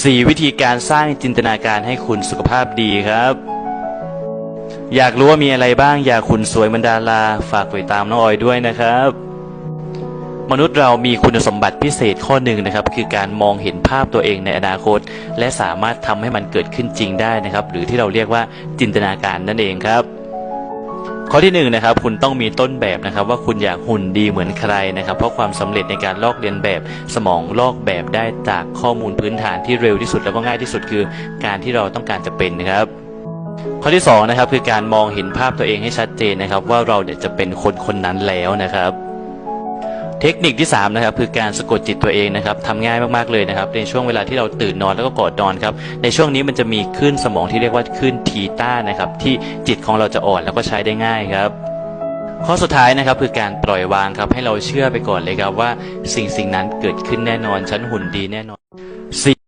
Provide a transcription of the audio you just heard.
4 วิธีการสร้างจินตนาการให้คุณสุขภาพดีครับ อยากรู้ว่ามีอะไรบ้าง อยากคุณสวยเหมันดาราฝากไปตามน้องออยด้วยนะครับ มนุษย์เรามีคุณสมบัติพิเศษข้อหนึ่งนะครับ คือการมองเห็นภาพตัวเองในอนาคต และสามารถทำให้มันเกิดขึ้นจริงได้นะครับ หรือที่เราเรียกว่าจินตนาการนั่นเองครับ ข้อที่หนึ่งนะครับคุณต้องมีต้นแบบนะครับ ว่าคุณอยากหุ่นดีเหมือนใครนะครับ เพราะความสำเร็จในการลอกเรียนแบบ สมองลอกแบบได้จากข้อมูลพื้นฐานที่เร็วที่สุดแล้วก็ง่ายที่สุดคือ การที่เราต้องการจะเป็นนะครับข้อที่สองนะครับคือการมองเห็นภาพตัวเองให้ชัดเจนนะครับ ว่าเราเนี่ยจะเป็นคนคนนั้นแล้วนะครับ เทคนิคที่3นะครับคือการสะกดจิตตัวเองนะครับทำง่ายมากๆเลยนะครับในช่วงเวลาที่เราตื่นนอนแล้วก็กอดนอนครับในช่วงนี้มันจะมีคลื่นสมองที่เรียกว่าคลื่นทีต้านะครับที่จิตของเราจะอ่อนแล้วก็ใช้ได้ง่ายครับข้อสุดท้ายนะครับคือการปล่อยวางครับให้เราเชื่อไปก่อนเลยครับว่าสิ่งสิ่งนั้นเกิดขึ้นแน่นอนฉันหุ่นดีแน่นอนสี่